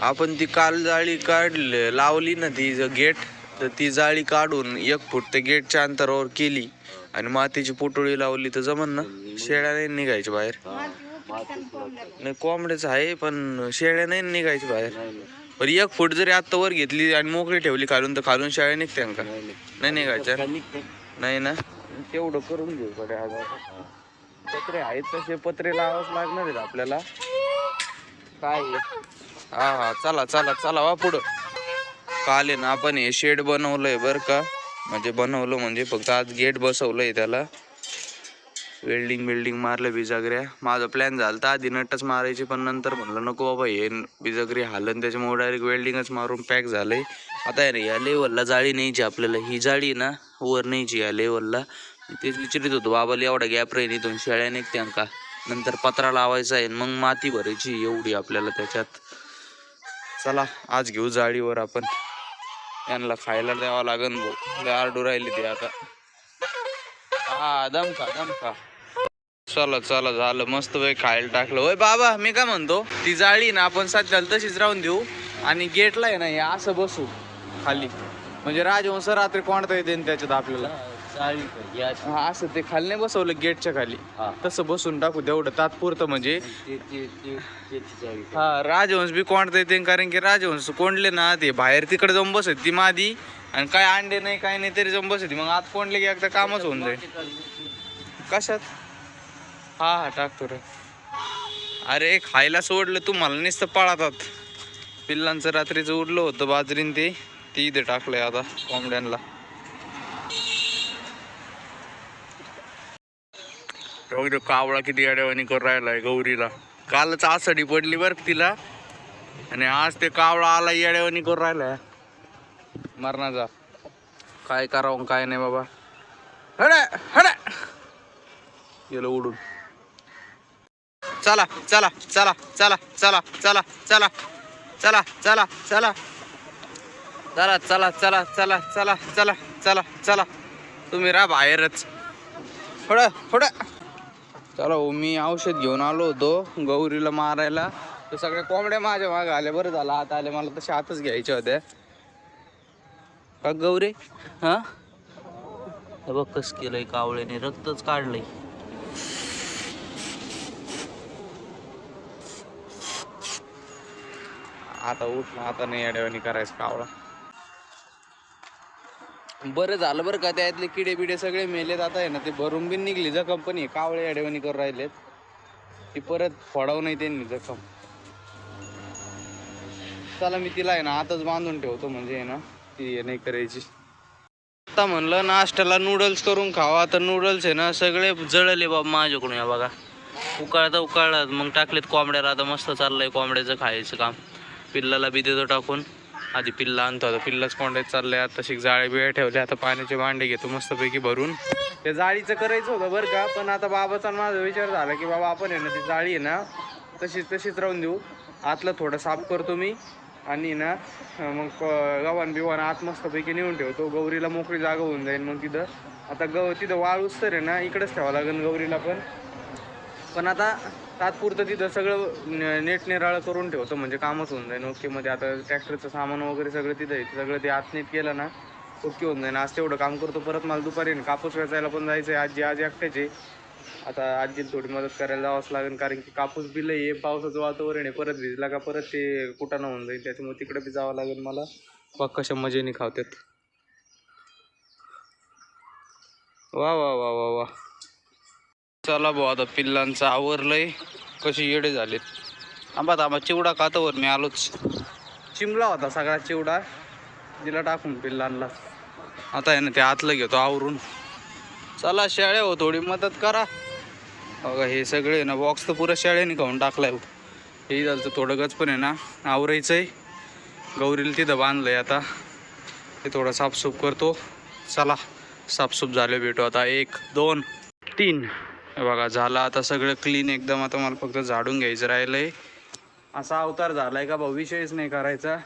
आपण ती काल जाळी काढली लावली ना ती गेट तर ती जाळी काढून एक फूट ते गेटच्या अंतरावर केली. आणि मातीची पोटोळी लावली तर जमन ना शेळ्या नाही निघायच्या बाहेर. नाही कोंबड्याच आहे पण शेळ्या नाही निघायच्या बाहेर. पण एक फूट जरी आत्ता वर घेतली आणि मोकळी ठेवली खालून तर खालून शेळ्या निघते का? नाही निघायच्या. नाही ना? तेवढं करून घेऊ कडे पत्रे आहेत तसे पत्रे लावाच लागणार आहेत आपल्याला. काय हा हा चला चला चला वा पुढं. काल आहे ना आपण हे शेड बनवलंय बर का. म्हणजे बनवलं म्हणजे फक्त आज गेट बसवलंय त्याला. वेल्डिंग बिल्डिंग मारलं बिजागऱ्या. माझा प्लॅन झाला तर आधी नटच मारायचे पण नंतर म्हणलं नको बाबा हे बिजागरी हालन. त्याच्यामुळे डायरेक्ट वेल्डिंगच मारून पॅक झालंय. आता आहे ना या लेवलला जाळी न्यायची आपल्याला. ही जाळी ना वर न्यायची या लेवलला तेच विचारित होतो बाबाला एवढा गॅप राहील इथून शेळ्या निघत्या का? नंतर पत्रा लावायचा आहे मग माती भरायची एवढी आपल्याला त्याच्यात. चला आज घेऊ जाळीवर आपण. यांना खायला द्यावं लागन भाऊ. आरडू राहिली ते आता. हा दमका दमका. चला चला झालं. मस्त भाई खायला टाकलं. होय बाबा मी काय म्हणतो? ती जाळी ना आपण सध्याला तशीच राहून देऊ. आणि गेटला आहे ना हे असं बसू खाली. म्हणजे राजवंश रात्री कोणता येते त्याच्यात आपल्याला. हा असं ते खाली नाही बसवलं गेटच्या खाली. तसं बसून टाकू तेवढं तात्पुरतं म्हणजे. हा राजवंश बी कोणता येते कारण की राजवंश कोंडले ना ते बाहेर तिकडे जाऊन बसत ती मादी आणि काय अंडे नाही काय नाही तरी जाऊन बसत मग आत कोंडले की एकदा कामच होऊन जाईल. कशात? हा हा टाकतो रे. अरे खायला सोडलं तुम्हाला नुसतं पळातात. पिल्लांचं रात्रीचं उरलं होतं बाजरीन ते. ती इथे टाकलंय आता कोंबड्यांना बघ कावळा किती अडवणी करून राहिलाय गौरीला कालच आसडी पडली बरं तिला आणि आज ते कावळा आला येड्यावानी करून राहिलाय मरणाचा काय करावं काय नाही बाबा हडे हडे गेलो उडून चला चला चला चला चला चला चला चला चला चला चला चला चला चला चला चला चला चला तुम्ही राहा बाहेरच थोडं थोडं चला हो मी औषध घेऊन आलो होतो गौरीला मारायला. तर सगळ्या कोंबड्या माझ्या मागे आल्या बरं झालं. आता आले मला तशा आतच घ्यायच्या होत्या. का गौरी? हा? हे बघ कस केलंय कावळ्याने. रक्तच काढलंय. आता उठला आता नाही अडवणी करायचं कावळा. बरं झालं बरं का त्यातले किडे बिडे सगळे मेलेत. आता आहे ना ते भरून बिन निघली जखम पण आहे. कावळे अडवणी करून राहिलेत. ती परत फोडावं नाही त्यांनी जखम. चला मी तिला आहे ना आताच बांधून ठेवतो म्हणजे आहे ना ती हे नाही करायची. आता म्हणलं नाश्त्याला नूडल्स करून खावा. आता नूडल्स आहे ना सगळे जळले बाबा माझ्याकडून या बघा. उकाळता उकाळला मग टाकलेत कोंबड्याला आता मस्त चाललंय कोंबड्याचं खायचं काम. पिल्लाला बी देतो टाकून. आधी पिल्ला आणतो आता पिल्लाच कोंड्यात चाललंय. आता शिक जाळे बिळे ठेवले आता पाण्याचे भांडे घेतो मस्तपैकी भरून. त्या जाळीचं करायचं होतं बरं का पण आता बाबाचा माझा विचार झाला की बाबा आपण आहे ना ती जाळी आहे ना तशीच तशीच राहून देऊ. आतलं थोडं साफ करतो मी आणि ना मग क- गव्हाण बिवाण आत मस्तपैकी नेऊन ठेवतो. गौरीला मोकळी जागा होऊन जाईल मग तिथं. आता गव तिथं वाळूच तर आहे ना इकडंच ठेवावं लागेल गौरीला पण. पण आता तात्पुरतं तिथं सगळं नेटनिराळं करून ठेवतो. म्हणजे कामच होऊन जाईल ओकेमध्ये आता ट्रॅक्टरचं सामान वगैरे सगळं तिथं आहे. सगळं ते आत नीट केलं ना ओके होऊन जाईल आज तेवढं काम करतो. परत मला दुपारी ना कापूस वेचायला पण जायचं आहे आजी आज एकट्याचे. आता आजीला थोडी मदत करायला जावंच लागेल. कारण की कापूस बिल आहे. पावसाचं वातावरण आहे. परत भिजला का परत ते कुठं होऊन जाईल त्याच्यामुळे तिकडे बी जावं लागेल मला. बघ कशा मजेने खावतात वा वा वा वा वा. चला भाऊ आता पिल्लांचं आवरलंय. कशी येडे झालेत. आंबा तांबा चिवडा खातावर मी आलोच. चिमला होता सगळा चिवडा. दिला टाकून पिल्लांना. आता आहे ना ते आतलं घेतो आवरून. चला शाळे हो थोडी मदत करा. बघा हे सगळे ना बॉक्स तर पुऱ्या शाळेने खाऊन टाकलाय हो. हे झालं थोडं गच पण आहे ना आवरायचं आहे गौरीला तिथं बांधलंय आता. ते थोडं साफसूफ करतो. चला साफसूफ झाले भेटू आता. एक दोन तीन. हे बघा झाला आता सगळं क्लीन एकदम. आता मला फक्त झाडून घ्यायचं राहिलंय. असा अवतार झालाय का भाऊ? विषयच नाही करायचा.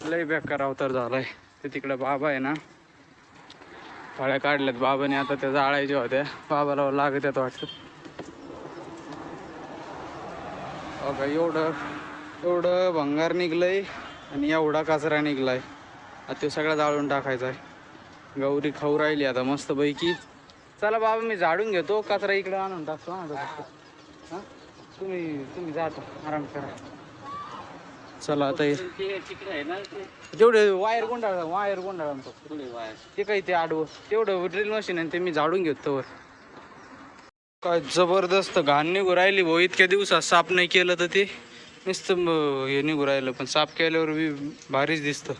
लय बेकार अवतार झालाय. ते तिकडे बाबा आहे ना फळ्या काढल्यात बाबाने. आता त्या जाळायच्या होत्या. बाबाला लागत आहेत वाटतं. बघा एवढं एवढं भंगार निघलंय आणि एवढा कचरा निघलाय. आता तो सगळा जाळून टाकायचा आहे गौरी खाऊ राहिली आता मस्तपैकी. चला बाबा मी झाडून घेतो. कचरा इकडे आणून टाकतो हां तुम्ही तुम्ही जाता आराम करा. चला आता जेवढे वायर गोंडाळ वायर गोंडाळ आणतो ते काही ते आडवं. तेवढं ड्रिल मशीन आहे ते मी झाडून घेतो वर काय जबरदस्त घाण निघू राहिली भाऊ. इतक्या दिवसात साफ नाही केलं तर ते. नुसतं हे निघू राहिलं पण साफ केल्यावर बी भारीच दिसतं.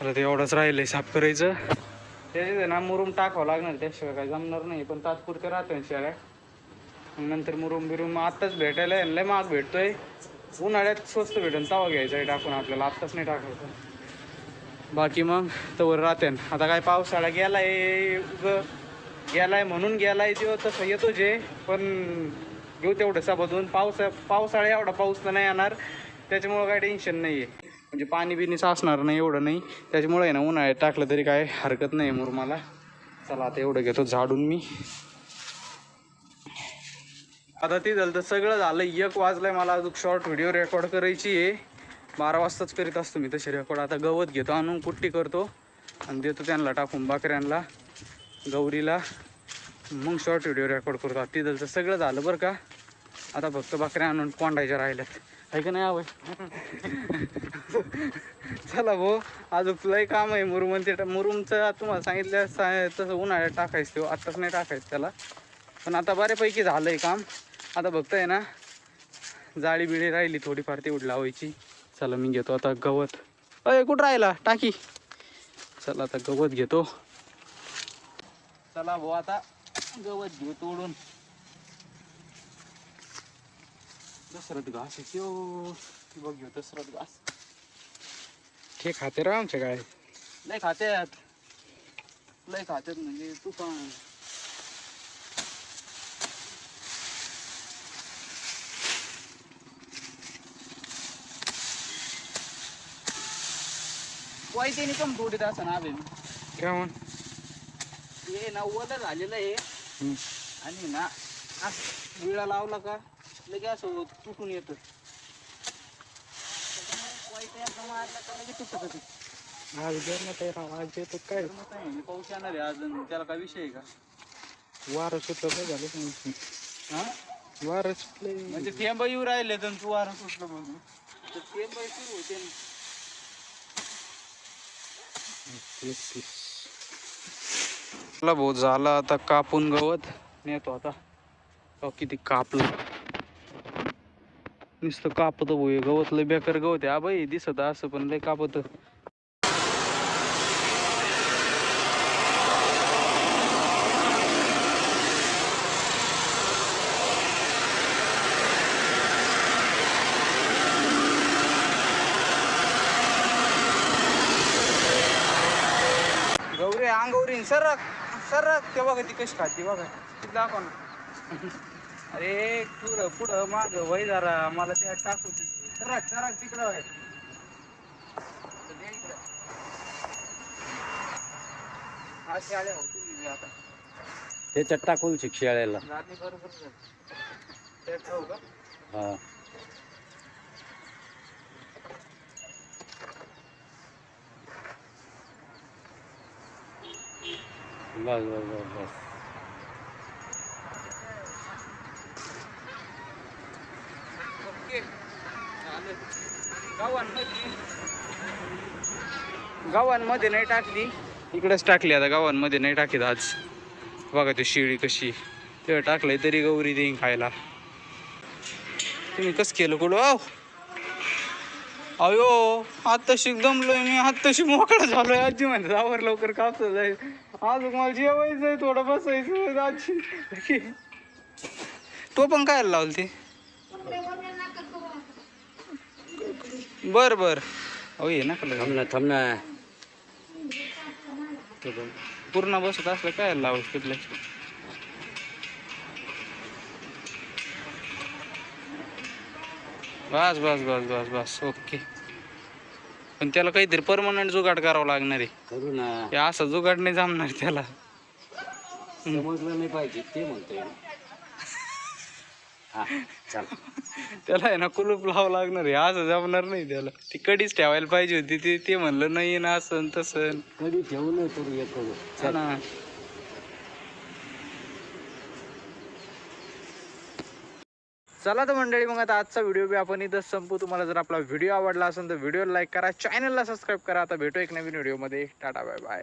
आता ते एवढंच राहिलंय साफ करायचं. त्याच्यात ना मुरुम टाकावं लागणार त्याशिवाय काय जमणार नाही पण तात्पुरते राहते शेळ्या नंतर मुरुम बिरुम आत्ताच भेटायला आहे, लय महाग भेटतोय. उन्हाळ्यात स्वस्त भेटेल तवा घ्यायचा आहे टाकून आपल्याला आत्ताच नाही टाकायचं बाकी मग तवर राहते आता काय पावसाळा गेलाय उग. गेलाय म्हणून गेलाय तो तसं येतो जे पण घेऊ तेवढं सबधून पावसा पावसाळा एवढा पाऊस तर नाही येणार. त्याच्यामुळं काय टेन्शन नाही आहे म्हणजे पाणी बिनी साचणार नाही एवढं नाही. त्याच्यामुळे आहे ना उन्हाळ्यात टाकलं तरी काय हरकत नाही मुरमाला चला आता एवढं घेतो झाडून मी. आता ते झालं तर सगळं झालं. एक वाजलंय मला अजून शॉर्ट व्हिडिओ रेकॉर्ड करायची आहे. बारा वाजताच करीत असतो मी तसे रेकॉर्ड आता गवत घेतो आणून कुट्टी करतो. आणि देतो त्यांना टाकून बाकऱ्यांना गौरीला. मग शॉर्ट व्हिडिओ रेकॉर्ड करतो. आता तर सगळं झालं बरं का. आता फक्त बकऱ्या आणून कोंडायच्या राहिल्यात. आहे का नाही आवय? चला भाऊ अजून लय काम आहे मुरुम ते. मुरुमचं तुम्हाला सांगितलं सा- तसं उन्हाळ्यात टाकायचं तो आत्ताच नाही टाकायचं त्याला. पण आता बऱ्यापैकी झालं आहे काम. आता फक्त आहे ना जाळी बिळी राहिली थोडीफार तेवढी लावायची. चला मी घेतो आता गवत. अय कुठं राहिला? टाकी. चला आता गवत घेतो. चला भाऊ आता गवत घेऊ तोडून. दसरथ घास आहे. त्यो ती बघ घेऊ दसरथ घास. ते खाते रा आमच्या काय लय खात्यात. लय खात्यात म्हणजे तुफान वाईट कम थोडी असं ना मी काय म्हण हे ना वदर झालेलं आहे. आणि ना असं विळा लावला का? लगे असं तुटून येतं. वाईट एकदा मारला का लगे तुटत ते. आज गरमात आज येतो काय तर मग काय, पाऊस येणार आहे त्याला काय विषय आहे का? वारं सुटलं काय झालं हा? वारं सुटले म्हणजे थेंब येऊ राहिले तर तू वारं सुटलं बघू. तर थेंब सुरू होते. ना. चला भाऊ झाला आता कापून गवत. नेतो आता. किती कापलं. नुसतं कापत भाऊ गवत लय बेकार गवत आहे. आबाई दिसत असं पण लय कापत. गौरी अंगौरी सरक सरक. ते बघा ती कशी खाती बघा. ती दाखव ना. अरे पुढं पुढं माग वय जरा मला त्या टाकू दे. सरक सरक तिकडं वय. होती मी आता. त्याच्यात टाकून बरोबर झाली. का? हा. बस बस बस बस. गावांमध्ये गावांमध्ये नाही टाकली. इकडेच टाकली आता गावांमध्ये नाही टाकीत आज. बघा ती शिळी कशी. तेव्हा टाकलंय तरी गौरी देईन खायला. तुम्ही कस केलं कुठं? आव! अयो! आत्ताशी दमलोय मी आत्ताशी मोकळा झालोय. आजी म्हणते जावर लवकर कापसा जाईल. आज मला जेवायचंय थोडं बसायचं आजी. तो पण काय लावल ते? बर बर. अहो ये ना थांब ना थांब ना. पूर्ण बसत असलं काय लावल तिथलं? बस बस बस बस बस. ओके. पण त्याला काहीतरी परमनंट जुगाड करावं लागणार आहे. करू ना. असं जुगाड नाही जमणार त्याला. समजलं नाही पाहिजे ते म्हणतोय. त्याला आहे ना कुलूप लावावं लागणार आहे. असं जमणार नाही त्याला. ती कडीच ठेवायला पाहिजे होती. ते ते म्हणलं नाही ना असं तसं कधी ठेवलं तर येतो ना. चला तर मंडळी मग आता आजचा व्हिडिओ बी आपण इथं संपू तुम्हाला जर आपला व्हिडिओ आवडला असेल तर व्हिडिओ लाईक करा. चॅनलला सबस्क्राईब करा. आता भेटू एक नवीन व्हिडिओमध्ये. Tata bye bye